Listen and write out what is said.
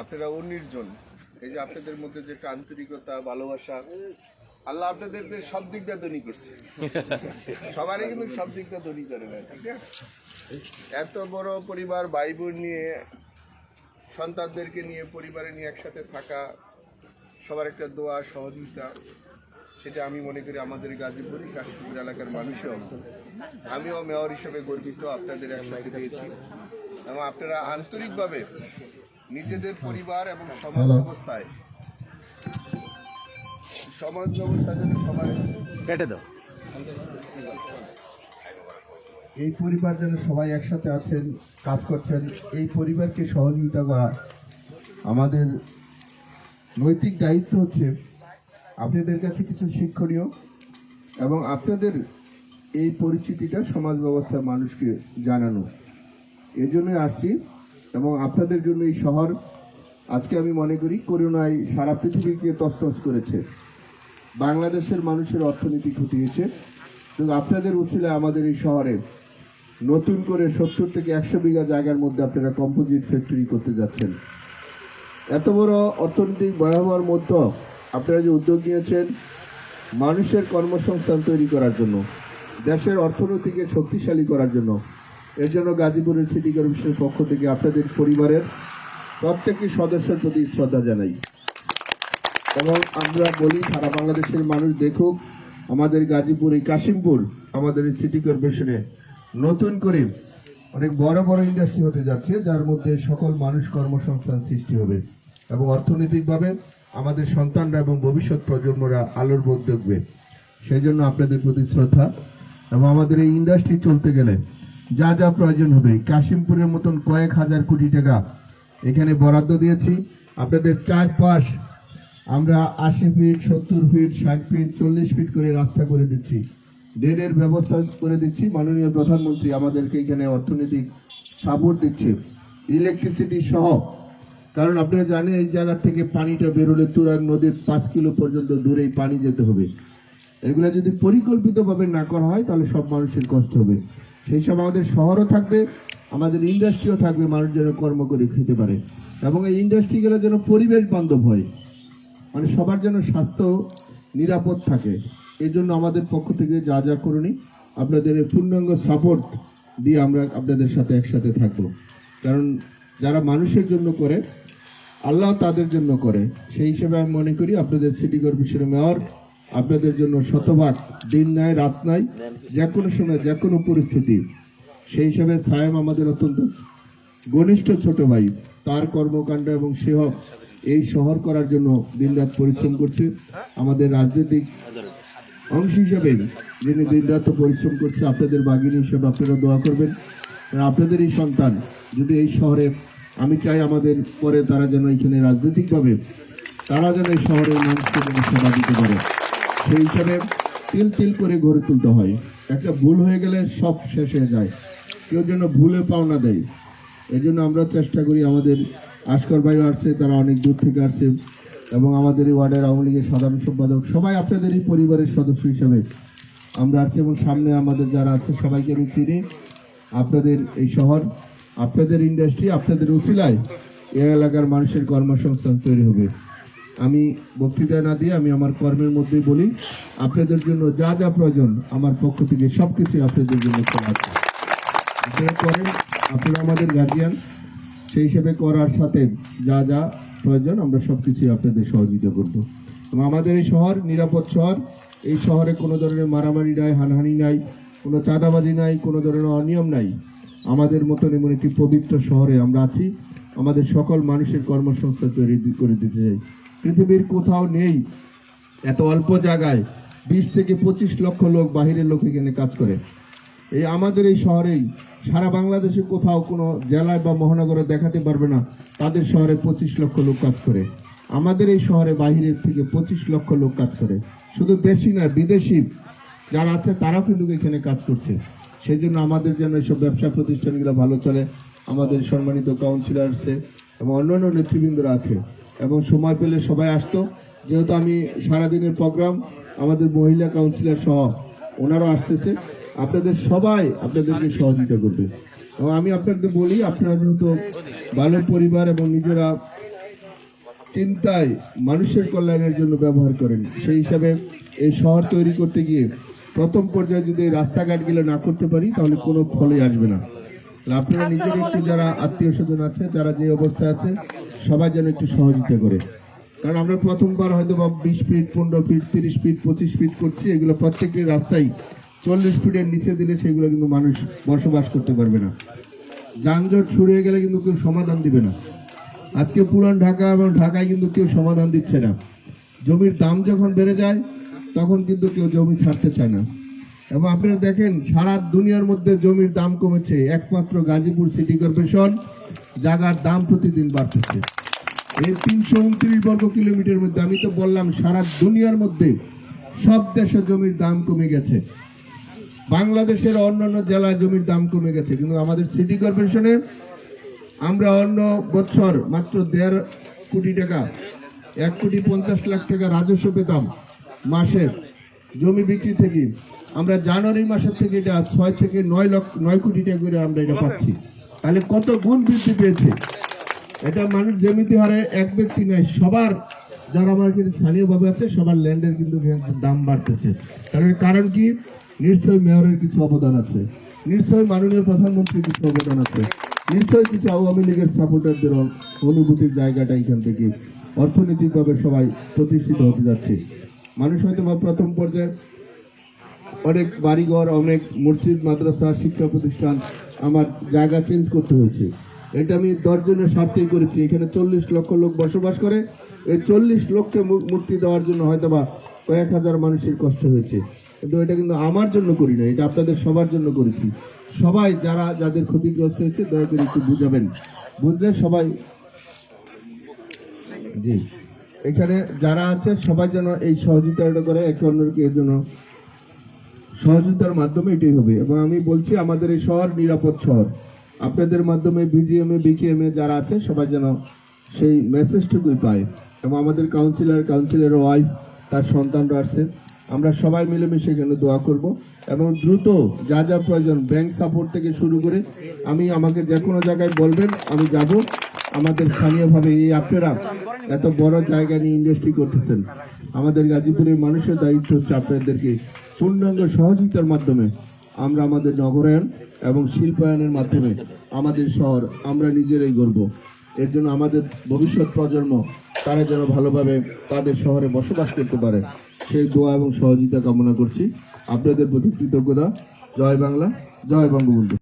আপনারা উনিশ জন এই যে আপনাদের মধ্যে যে একটা আন্তরিকতা, ভালোবাসা, আল্লাহ আপনাদেরকে সব দিক দিয়ে ধনী করছে। সবারই কিন্তু সব দিক দিয়ে ধনী করে না ঠিক আছে? এত বড় পরিবার ভাই বোন নিয়ে, সন্তানদেরকে নিয়ে, পরিবারে নিয়ে একসাথে থাকা, সবার একটা দোয়া, সহযোগিতা, সেটা আমি মনে করি আমাদের গাজীপুরি কাশ্মীর এলাকার মানুষও। আমিও মেয়র হিসেবে গর্বিত, আপনাদের একসাথে পেয়েছি এবং আপনারা আন্তরিকভাবে নিজেদের পরিবার এবং সমাজ ব্যবস্থায়। সমাজ ব্যবস্থা যেন সবাই কেটে দাও। এই পরিবার যেন সবাই একসাথে আছেন কাজ করছেন এই পরিবারকে সহযোগিতা করা আমাদের নৈতিক দায়িত্ব হচ্ছে আপনাদের কাছে কিছু শিক্ষণীয় এবং আপনাদের এই পরিচিতিটা সমাজ ব্যবস্থার মানুষকে জানানো। এই জন্যই আসছি। এবং আপনাদের জন্য এই শহর আজকে আমি মনে করি করোনায় সারা পৃথিবীকে তছনছ করেছে। বাংলাদেশের মানুষের অর্থনীতি ঘটিয়েছে এবং আপনাদের উচিলে আমাদের এই শহরে নতুন করে সত্তর থেকে একশো বিঘা জায়গার মধ্যে আপনারা কম্পোজিট ফ্যাক্টরি করতে যাচ্ছেন। এত বড় অর্থনৈতিক ভয়াবহর মধ্যে আপনারা যে উদ্যোগ নিয়েছেন মানুষের কর্মসংস্থান তৈরি করার জন্য, দেশের অর্থনীতিকে শক্তিশালী করার জন্য এর জন্য গাজীপুরের সিটি কর্পোরেশনের পক্ষ থেকে আপনাদের পরিবারের প্রত্যেকটি সদস্যের প্রতি শ্রদ্ধা জানাই। এবং আমরা বলি, সারা বাংলাদেশের মানুষ দেখুক, আমাদের গাজীপুর এই কাশিমপুর আমাদের এই সিটি কর্পোরেশনে নতুন করে অনেক বড় বড় ইন্ডাস্ট্রি হতে যাচ্ছে, যার মধ্যে সকল মানুষ কর্মসংস্থান সৃষ্টি হবে। এবং অর্থনৈতিকভাবে আমাদের সন্তানরা এবং ভবিষ্যৎ প্রজন্মরা আলোর বোধ দেখবে। সেই জন্য আপনাদের প্রতি শ্রদ্ধা। এবং আমাদের এই ইন্ডাস্ট্রি চলতে গেলে যা যা প্রয়োজন হবে। কাশিমপুরের মতন কয়েক হাজার কোটি টাকা এখানে বরাদ্দ দিয়েছি। আপনাদের চারপাশ আমরা আশি ফিট, সত্তর ফিট, ষাট ফিট, চল্লিশ ফিট করে রাস্তা করে দিচ্ছি। ড্রেনের ব্যবস্থা করে দিচ্ছি। মাননীয় প্রধানমন্ত্রী আমাদেরকে এখানে অর্থনৈতিক সাপোর্ট দিচ্ছে। ইলেকট্রিসিটি সহ। কারণ আপনারা জানেন, এই জায়গা থেকে পানিটা বেরোলে তুরাগ নদীর পাঁচ কিলো পর্যন্ত দূরেই পানি যেতে হবে। এগুলো যদি পরিকল্পিতভাবে না করা হয়, তাহলে সব মানুষের কষ্ট হবে। সেই সব আমাদের শহরও থাকবে, আমাদের ইন্ডাস্ট্রিও থাকবে, মানুষ যেন কর্ম করে খেতে পারে। এবং এই ইন্ডাস্ট্রিগুলো যেন পরিবেশ বান্ধব হয় মানে সবার যেন স্বাস্থ্য নিরাপদ থাকে। এই জন্য আমাদের পক্ষ থেকে যা যা করুনি আপনাদের পূর্ণাঙ্গ সাপোর্ট দিয়ে আমরা আপনাদের সাথে একসাথে থাকব। কারণ যারা মানুষের জন্য করে, আল্লাহ তাদের জন্য করে। সেই হিসেবে আমি মনে করি আপনাদের সিটি কর্পোরেশনের মেয়র আপনাদের জন্য শতভাগ দিন নাই, রাত নাই যে কোনো সময় যে কোনো পরিস্থিতি। সেই হিসাবে ছায়াম আমাদের অত্যন্ত ঘনিষ্ঠ ছোট ভাই। তার কর্মকাণ্ড এবং সেহ এই শহর করার জন্য দিনরাত পরিশ্রম করছে। আমাদের রাজনৈতিক অংশ হিসেবে যিনি দিনরাত পরিশ্রম করছে, আপনাদের বাগিনী হিসেবে আপনারা দোয়া করবেন। আপনাদের এই সন্তান যদি এই শহরে, আমি চাই আমাদের পরে তারা যেন এখানে রাজনৈতিকভাবে, তারা যেন এই শহরের মানুষকে যেন সেবা দিতে পারে। সেই হিসাবে তিল তিল করে গড়ে তুলতে হয়। একটা ভুল হয়ে গেলে সব শেষ হয়ে যায়। কেউ যেন ভুলে পাওনা দেয়। এই জন্য আমরা চেষ্টা করি আমাদের আসকর ভাইও আসছে, তারা অনেক দূর থেকে আসছে এবং আমাদের এই ওয়ার্ডের আওয়ামী লীগের সাধারণ সম্পাদক, সবাই আপনাদের এই পরিবারের সদস্য হিসেবে আমরা আছি এবং সামনে আমাদের যারা আছে সবাইকে আমি চিনি। আপনাদের এই শহর, আপনাদের ইন্ডাস্ট্রি আপনাদের উচিলায় এই এলাকার মানুষের কর্মসংস্থান তৈরি হবে। আমি বক্তৃতা না দিয়ে আমি আমার কর্মের মধ্যেই বলি, আপনাদের জন্য যা যা প্রয়োজন আমার পক্ষ থেকে সব কিছুই আপনাদের জন্য করা আছে আপনারা করেন, আপনারা আমাদের গার্জিয়ান সেই হিসেবে করার সাথে যা যা প্রয়োজন আমরা সব কিছুই আপনাদের সহযোগিতা করব। এবং আমাদের এই শহর নিরাপদ শহর, এই শহরে কোনো ধরনের মারামারি নাই, হানহানি নাই, কোনো চাঁদাবাজি নাই, কোনো ধরনের অনিয়ম নাই। আমাদের মতন এমন একটি পবিত্র শহরে আমরা আছি। আমাদের সকল মানুষের কর্মসংস্থান তৈরি করে দিতে চাই। পৃথিবীর কোথাও নেই, এত অল্প জায়গায় বিশ থেকে পঁচিশ লক্ষ লোক বাহিরের লোক এখানে কাজ করে। এই আমাদের এই শহরেই সারা বাংলাদেশে কোথাও কোনো জেলায় বা মহানগরে দেখাতে পারবে না, তাদের শহরে পঁচিশ লক্ষ লোক কাজ করে। আমাদের এই শহরে বাহিরের থেকে পঁচিশ লক্ষ লোক কাজ করে। শুধু দেশি না, বিদেশি যারা আছে, তারাও কিন্তু এখানে কাজ করছে। সেই জন্য আমাদের জন্য এইসব ব্যবসা প্রতিষ্ঠানগুলো ভালো চলে, আমাদের সম্মানিত কাউন্সিলর আছে এবং অন্যান্য নেতৃবৃন্দরা আছে। এবং সময় পেলে সবাই আসতো। যেহেতু আমি সারাদিনের প্রোগ্রাম আমাদের মহিলা কাউন্সিলর সহ ওনারাও আসতেছে। আপনাদের সবাই আপনাদেরকে সহযোগিতা করবে। এবং আমি আপনাদের বলি, আপনারা যেহেতু ভালো পরিবার এবং নিজেরা চিন্তায় মানুষের কল্যাণের জন্য ব্যবহার করেন, সেই হিসাবে এই শহর তৈরি করতে গিয়ে প্রথম পর্যায়ে যদি রাস্তাঘাটগুলো না করতে পারি, তাহলে কোনো ফলে আসবে না। আপনারা নিজের একটু যারা আত্মীয় স্বজন আছে, যারা যে অবস্থায় আছে সবাই যেন একটু সহযোগিতা করে। কারণ আমরা প্রথমবার হয়তো বা বিশ ফিট পনেরো ফিট তিরিশ ফিট পঁচিশ ফিট করছি, এগুলো প্রত্যেকটি রাস্তায় চল্লিশ ফিটের নিচে দিলে সেগুলো কিন্তু মানুষ বসবাস করতে পারবে না। যানজট শুরু গেলে কিন্তু কেউ সমাধান দিবে না। আজকে পুরান ঢাকা এবং ঢাকায় কিন্তু কেউ সমাধান দিচ্ছে না। জমির দাম যখন বেড়ে যায়, তখন কিন্তু কেউ জমি ছাড়তে চায় না। এবং আপনারা দেখেন, সারা দুনিয়ার মধ্যে জমির দাম কমেছে। একমাত্র গাজীপুর সিটি কর্পোরেশন জায়গার দাম প্রতিদিন বাড়তেছে। এই তিনশো উনত্রিশ বর্গ কিলোমিটার মধ্যে, আমি তো বললাম, সারা দুনিয়ার মধ্যে সব দেশে জমির দাম কমে গেছে। বাংলাদেশের অন্যান্য জেলায় জমির দাম কমে গেছে, কিন্তু আমাদের সিটি কর্পোরেশনে আমরা অন্য বছর মাত্র দেড় কোটি টাকা, এক কোটি পঞ্চাশ লাখ টাকা রাজস্ব পেতাম মাসের জমি বিক্রি থেকে। আমরা জানুয়ারি মাসের থেকে এটা ছয় থেকে নয় লক্ষ, নয় কোটি টাকা করে আমরা এটা পাচ্ছি। তাহলে কত গুণ বৃদ্ধি পেয়েছে? এটা মানুষ জমিতে হারে এক ব্যক্তি নয়, সবার যারা আমার কিন্তু স্থানীয়ভাবে আছে, সবার ল্যান্ডের কিন্তু দাম বাড়তেছে। কারণ কারণ কি? নিশ্চয়ই মেয়রের কিছু অবদান আছে। নিশ্চয়ই মাননীয় প্রধানমন্ত্রীর কিছু অবদান আছে। নিশ্চয়ই কিছু আওয়ামী লীগের সাপোর্টারদের অনুভূতির জায়গাটা এখান থেকে অর্থনৈতিকভাবে সবাই প্রতিষ্ঠিত হতে যাচ্ছে। মানুষ হয়তো বা প্রথম পর্যায়ে অনেক বাড়িঘর, অনেক মসজিদ, মাদ্রাসা, শিক্ষা প্রতিষ্ঠান আমার জায়গা চেঞ্জ করতে হয়েছে। এটা আমি দশজনের স্বার্থেই করেছি। এখানে চল্লিশ লক্ষ লোক বসবাস করে। এই চল্লিশ লক্ষকে মুক্তি দেওয়ার জন্য হয়তো বা কয়েক হাজার মানুষের কষ্ট হয়েছে। কিন্তু এটা কিন্তু আমার জন্য করি না এটা আপনাদের সবার জন্য করেছি। সবাই যারা, যাদের ক্ষতিগ্রস্ত হয়েছে, দয়া করে একটু বুঝাবেন। বুঝলে সবাই? জি। এখানে যারা আছে, সবাই যেন এই সহযোগিতাটা করে, একে অন্যকে এর জন্য সহযোগিতার মাধ্যমে এটাই হবে। এবং আমি বলছি, আমাদের এই শহর নিরাপদ শহর। আপনাদের মাধ্যমে বিজিএম এ বিকেএম এ যারা আছে, সবাই যেন সেই মেসেজটুকুই পায়। এবং আমাদের কাউন্সিলর কাউন্সিলর ওয়াইফ তার সন্তানরা আছে। আমরা সবাই মিলেমিশে এখানে দোয়া করব। এবং দ্রুত যা যা প্রয়োজন ব্যাংক সাপোর্ট থেকে শুরু করে আমি আমাকে যে কোনো জায়গায় বলবেন, আমি যাব। আমাদের স্থানীয়ভাবে এই আপনারা এত বড় জায়গা নিয়ে ইন্ডাস্ট্রি করতেছেন। আমাদের গাজীপুরের মানুষের দায়িত্ব হচ্ছে আপনাদেরকে পূর্ণাঙ্গ সহযোগিতার মাধ্যমে আমরা আমাদের নগরায়ন এবং শিল্পায়নের মাধ্যমে আমাদের শহর আমরা নিজেরাই গড়ব। এর জন্য আমাদের ভবিষ্যৎ প্রজন্ম তারা যেন ভালোভাবে তাদের শহরে বসবাস করতে পারে, সেই দোয়া এবং সহযোগিতা কামনা করছি। আপনাদের প্রতি কৃতজ্ঞতা। জয় বাংলা, জয় বঙ্গবন্ধু।